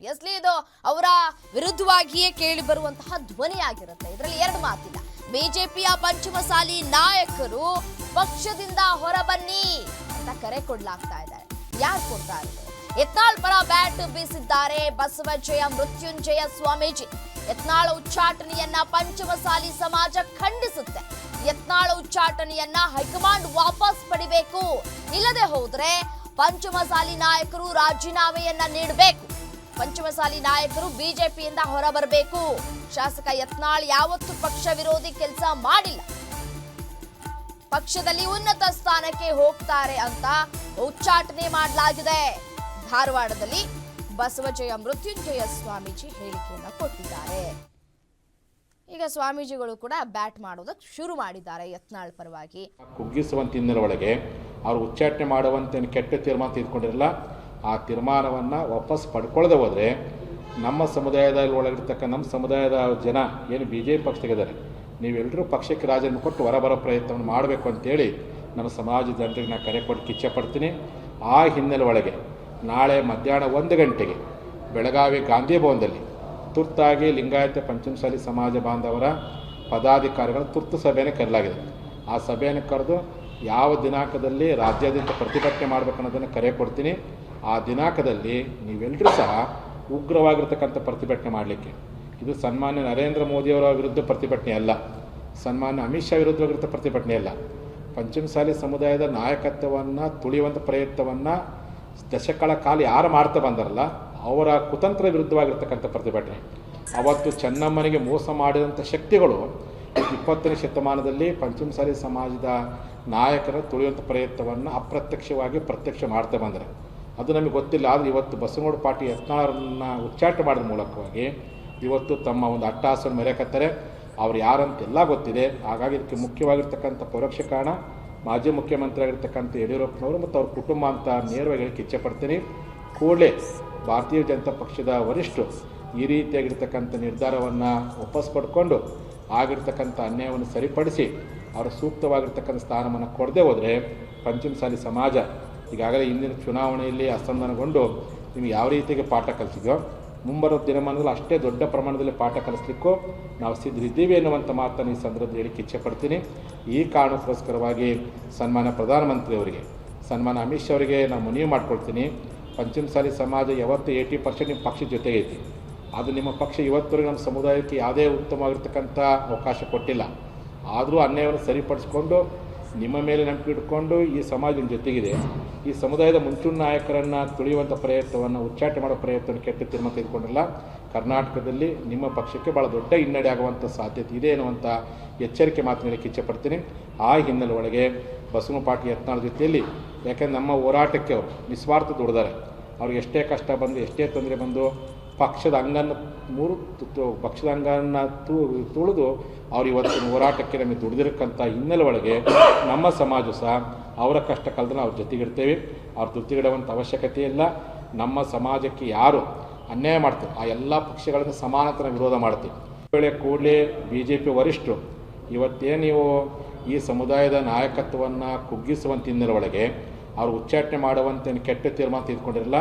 ಎಸ್ಲಿ ಇದು ಅವರ ವಿರುದ್ಧವಾಗಿಯೇ ಕೇಳಿ ಬರುವಂತಹ ಧ್ವನಿಯಾಗಿರುತ್ತೆ. ಇದರಲ್ಲಿ ಎರಡು ಮಾತಿಲ್ಲ. ಬಿಜೆಪಿಯ ಪಂಚಮಸಾಲಿ ನಾಯಕರು ಪಕ್ಷದಿಂದ ಹೊರಬನ್ನಿ ಅಂತ ಕರೆ ಕೊಡ್ಲಾಗ್ತಾ ಇದ್ದಾರೆ. ಯಾರು ಕೊಡ್ತಾ ಇರೋದು? ಯತ್ನಾಳ್ ಪರ ಬ್ಯಾಟ್ ಬೀಸಿದ್ದಾರೆ ಬಸವಜಯ ಮೃತ್ಯುಂಜಯ ಸ್ವಾಮೀಜಿ. ಯತ್ನಾಳ ಉಚ್ಚಾಟನೆಯನ್ನ ಪಂಚಮಸಾಲಿ ಸಮಾಜ ಖಂಡಿಸುತ್ತೆ. ಯತ್ನಾಳ ಉಚ್ಚಾಟನೆಯನ್ನ ಹೈಕಮಾಂಡ್ ವಾಪಸ್ ಪಡಿಬೇಕು. ಇಲ್ಲದೆ ಹೋದ್ರೆ ಪಂಚಮಸಾಲಿ ನಾಯಕರು ರಾಜೀನಾಮೆಯನ್ನ ನೀಡಬೇಕು. ಪಂಚಮಸಾಲಿ ನಾಯಕರು ಬಿಜೆಪಿಯಿಂದ ಹೊರಬರಬೇಕು. ಶಾಸಕ ಯತ್ನಾಳ್ ಯಾವತ್ತು ಪಕ್ಷ ವಿರೋಧಿ ಕೆಲಸ ಮಾಡಿಲ್ಲ. ಪಕ್ಷದಲ್ಲಿ ಉನ್ನತ ಸ್ಥಾನಕ್ಕೆ ಹೋಗ್ತಾರೆ ಅಂತ ಉಚ್ಚಾಟನೆ ಮಾಡಲಾಗಿದೆ. ಧಾರವಾಡದಲ್ಲಿ ಬಸವಜಯ ಮೃತ್ಯುಂಜಯ ಸ್ವಾಮೀಜಿ ಹೇಳಿಕೆಯನ್ನು ಕೊಟ್ಟಿದ್ದಾರೆ. ಈಗ ಸ್ವಾಮೀಜಿಗಳು ಕೂಡ ಬ್ಯಾಟ್ ಮಾಡೋದಕ್ಕೆ ಶುರು ಮಾಡಿದ್ದಾರೆ ಯತ್ನಾಳ್ ಪರವಾಗಿ. ಕುಗ್ಗಿಸುವಂತ ಹಿನ್ನೆಲೆ ಅವರು ಉಚ್ಚಾಟನೆ ಮಾಡುವಂತೆ ಕೆಟ್ಟ ತೀರ್ಮಾನ ತೆಗೆದುಕೊಂಡಿರಲ್ಲ ಆ ತೀರ್ಮಾನವನ್ನು ವಾಪಸ್ ಪಡ್ಕೊಳ್ಳದೆ ಹೋದರೆ ನಮ್ಮ ಸಮುದಾಯದಲ್ಲಿ ಒಳಗಿರ್ತಕ್ಕ ನಮ್ಮ ಸಮುದಾಯದ ಜನ ಏನು ಬಿ ಜೆ ಪಿ ಪಕ್ಷದಾಗಿದ್ದಾರೆ ನೀವೆಲ್ಲರೂ ಪಕ್ಷಕ್ಕೆ ರಾಜೀನಾಮೆ ಕೊಟ್ಟು ಹೊರಬರೋ ಪ್ರಯತ್ನವನ್ನು ಮಾಡಬೇಕು ಅಂತೇಳಿ ನಮ್ಮ ಸಮಾಜ ಜನರಿಗೆ ನಾನು ಕರೆ ಕೊಟ್ಟು ಕಿಚ್ಚ ಪಡ್ತೀನಿ. ಆ ಹಿನ್ನೆಲೆ ಒಳಗೆ ನಾಳೆ ಮಧ್ಯಾಹ್ನ ಒಂದು ಗಂಟೆಗೆ ಬೆಳಗಾವಿ ಗಾಂಧಿ ಭವನದಲ್ಲಿ ತುರ್ತಾಗಿ ಲಿಂಗಾಯತ ಪಂಚಮಸಾಲಿ ಸಮಾಜ ಬಾಂಧವರ ಪದಾಧಿಕಾರಿಗಳ ತುರ್ತು ಸಭೆಯನ್ನು ಕರೆಯಲಾಗಿದೆ. ಆ ಸಭೆಯನ್ನು ಕರೆದು ಯಾವ ದಿನಾಂಕದಲ್ಲಿ ರಾಜ್ಯಾದ್ಯಂತ ಪ್ರತಿಭಟನೆ ಮಾಡಬೇಕನ್ನೋದನ್ನು ಕರೆ ಕೊಡ್ತೀನಿ. ಆ ದಿನಾಂಕದಲ್ಲಿ ನೀವೆಲ್ಲರೂ ಸಹ ಉಗ್ರವಾಗಿರ್ತಕ್ಕಂಥ ಪ್ರತಿಭಟನೆ ಮಾಡಲಿಕ್ಕೆ. ಇದು ಸನ್ಮಾನ್ಯ ನರೇಂದ್ರ ಮೋದಿಯವರ ವಿರುದ್ಧ ಪ್ರತಿಭಟನೆ ಅಲ್ಲ. ಸನ್ಮಾನ್ಯ ಅಮಿತ್ ಶಾ ವಿರುದ್ಧವಾಗಿರುವಂಥ ಪ್ರತಿಭಟನೆ ಅಲ್ಲ. ಪಂಚಮಸಾಲಿ ಸಮುದಾಯದ ನಾಯಕತ್ವವನ್ನು ತುಳಿಯುವಂಥ ಪ್ರಯತ್ನವನ್ನು ದಶಕಗಳ ಕಾಲ ಯಾರು ಮಾಡ್ತಾ ಬಂದಾರಲ್ಲ, ಅವರ ಕುತಂತ್ರ ವಿರುದ್ಧವಾಗಿರ್ತಕ್ಕಂಥ ಪ್ರತಿಭಟನೆ. ಅವತ್ತು ಚೆನ್ನಮ್ಮನಿಗೆ ಮೋಸ ಮಾಡಿದಂಥ ಶಕ್ತಿಗಳು ಇಪ್ಪತ್ತನೇ ಶತಮಾನದಲ್ಲಿ ಪಂಚಮಸಾಲಿ ಸಮಾಜದ ನಾಯಕರ ತುಳಿಯುವಂಥ ಪ್ರಯತ್ನವನ್ನು ಅಪ್ರತ್ಯಕ್ಷವಾಗಿ ಪ್ರತ್ಯಕ್ಷ ಮಾಡ್ತಾ ಬಂದರೆ. ಅದು ನಮಗೆ ಗೊತ್ತಿಲ್ಲ, ಆದರೆ ಇವತ್ತು ಬಸವನಗೌಡ ಪಾಟಿ ಯತ್ನಾಳರನ್ನ ಉಚ್ಚಾಟ ಮಾಡಿದ ಮೂಲಕವಾಗಿ ಇವತ್ತು ತಮ್ಮ ಒಂದು ಅಟ್ಟಹಾಸನ ಮೆರೆಕತ್ತಾರೆ. ಅವ್ರು ಯಾರಂತೆಲ್ಲ ಗೊತ್ತಿದೆ. ಹಾಗಾಗಿ ಇದಕ್ಕೆ ಮುಖ್ಯವಾಗಿರ್ತಕ್ಕಂಥ ಪರೋಕ್ಷ ಕಾರಣ ಮಾಜಿ ಮುಖ್ಯಮಂತ್ರಿ ಆಗಿರ್ತಕ್ಕಂಥ ಯಡಿಯೂರಪ್ಪನವರು ಮತ್ತು ಅವ್ರ ಕುಟುಂಬ ಅಂತ ನೇರವಾಗಿ ಹೇಳಕ್ಕೆ ಇಚ್ಛೆಪಡ್ತೀನಿ ಕೂಡಲೇ ಭಾರತೀಯ ಜನತಾ ಪಕ್ಷದ ವರಿಷ್ಠರು ಈ ರೀತಿಯಾಗಿರ್ತಕ್ಕಂಥ ನಿರ್ಧಾರವನ್ನು ವಾಪಸ್ ಪಡ್ಕೊಂಡು ಆಗಿರ್ತಕ್ಕಂಥ ಅನ್ಯಾಯವನ್ನು ಸರಿಪಡಿಸಿ ಅವರ ಸೂಕ್ತವಾಗಿರ್ತಕ್ಕಂಥ ಸ್ಥಾನವನ್ನು ಕೊಡದೆ ಹೋದರೆ ಪಂಚಮಸಾಲಿ ಸಮಾಜ ಈಗಾಗಲೇ ಹಿಂದಿನ ಚುನಾವಣೆಯಲ್ಲಿ ಅಸಂಧಾನಗೊಂಡು ನಿಮ್ಗೆ ಯಾವ ರೀತಿಗೆ ಪಾಠ ಕಲಿಸಿದೋ ಮುಂಬರುವ ದಿನಮಾನದಲ್ಲಿ ಅಷ್ಟೇ ದೊಡ್ಡ ಪ್ರಮಾಣದಲ್ಲಿ ಪಾಠ ಕಲಿಸ್ಲಿಕ್ಕೂ ನಾವು ಸಿದ್ಧರಿದ್ದೀವಿ ಎನ್ನುವಂಥ ಮಾತನ್ನು ಈ ಸಂದರ್ಭದಲ್ಲಿ ಹೇಳಿಕ್ಕೆ ಇಚ್ಛೆಪಡ್ತೀನಿ. ಈ ಕಾರಣಕ್ಕೋಸ್ಕರವಾಗಿ ಸನ್ಮಾನ ಪ್ರಧಾನಮಂತ್ರಿಯವರಿಗೆ ಸನ್ಮಾನ ಅಮಿತ್ ಶಾ ಅವರಿಗೆ ನಾನು ಮನವಿ ಮಾಡ್ಕೊಳ್ತೀನಿ. ಪಂಚಮಸಾಲಿ ಸಮಾಜ ಯಾವತ್ತು ಏಯ್ಟಿ ಪರ್ಸೆಂಟ್ ನಿಮ್ಮ ಪಕ್ಷದ ಜೊತೆಗೆ ಐತಿ. ಅದು ನಿಮ್ಮ ಪಕ್ಷ ಇವತ್ತವರೆಗೆ ನಮ್ಮ ಸಮುದಾಯಕ್ಕೆ ಯಾವುದೇ ಉತ್ತಮವಾಗಿರ್ತಕ್ಕಂಥ ಅವಕಾಶ ಕೊಟ್ಟಿಲ್ಲ. ಆದರೂ ಅನ್ಯಾಯವನ್ನು ಸರಿಪಡಿಸ್ಕೊಂಡು ನಿಮ್ಮ ಮೇಲೆ ನಂಬಿಕೆ ಇಟ್ಕೊಂಡು ಈ ಸಮಾಜದ ಜೊತೆಗಿದೆ. ಈ ಸಮುದಾಯದ ಮುಂಚೂಣಿ ನಾಯಕರನ್ನು ತುಳಿಯುವಂಥ ಪ್ರಯತ್ನವನ್ನು ಉಚ್ಚಾಟ ಮಾಡೋ ಪ್ರಯತ್ನವನ್ನು ಕೆಟ್ಟ ತೀರ್ಮಾನ ತೆಗೆದುಕೊಂಡಿಲ್ಲ ಕರ್ನಾಟಕದಲ್ಲಿ ನಿಮ್ಮ ಪಕ್ಷಕ್ಕೆ ಭಾಳ ದೊಡ್ಡ ಹಿನ್ನಡೆ ಆಗುವಂಥ ಸಾಧ್ಯತೆ ಇದೆ ಅನ್ನುವಂಥ ಎಚ್ಚರಿಕೆ ಮಾತನಾಡಲಿಕ್ಕೆ ಇಚ್ಛೆಪಡ್ತೀನಿ ಆ ಹಿನ್ನೆಲೆ ಒಳಗೆ ಬಸವ ಪಾಟೀಲ್ ಯತ್ನಾಳ್ ಜೊತೆಯಲ್ಲಿ, ಯಾಕೆಂದ್ರೆ ನಮ್ಮ ಹೋರಾಟಕ್ಕೆ ಅವರು ನಿಸ್ವಾರ್ಥ ದುಡಿದಾರೆ ಅವ್ರಿಗೆ ಎಷ್ಟೇ ಕಷ್ಟ ಬಂದು, ಎಷ್ಟೇ ತೊಂದರೆ ಬಂದು ಪಕ್ಷದ ಅಂಗನ ಮೂರು ಪಕ್ಷದ ಅಂಗನ ತು, ತುಳಿದು ಅವ್ರು ಇವತ್ತಿನ ಹೋರಾಟಕ್ಕೆ ನಮಗೆ ದುಡಿದಿರಕ್ಕಂಥ ಹಿನ್ನೆಲೆ ಒಳಗೆ ನಮ್ಮ ಸಮಾಜ ಸಹ ಅವರ ಕಷ್ಟ ಕಲ್ದನ್ನ ಅವ್ರ ಜೊತೆಗಿಡ್ತೇವೆ. ಅವ್ರ ಜೊತೆಗಿಡುವಂಥ ಅವಶ್ಯಕತೆ ಇಲ್ಲ. ನಮ್ಮ ಸಮಾಜಕ್ಕೆ ಯಾರು ಅನ್ಯಾಯ ಮಾಡ್ತೀವಿ ಆ ಎಲ್ಲ ಪಕ್ಷಗಳನ್ನು ಸಮಾನತನ ವಿರೋಧ ಮಾಡ್ತೀವಿ. ವೇಳೆ ಕೂಡಲೇ ಬಿ ಜೆ ಪಿ ವರಿಷ್ಠರು ಇವತ್ತೇನು ನೀವು ಈ ಸಮುದಾಯದ ನಾಯಕತ್ವವನ್ನು ಕುಗ್ಗಿಸುವಂಥ ಹಿನ್ನೆಲೆ ಒಳಗೆ ಅವರು ಉಚ್ಚಾಟನೆ ಮಾಡುವಂಥ ಕೆಟ್ಟ ತೀರ್ಮಾನ ತೆಗೆದುಕೊಂಡಿರಲ್ಲ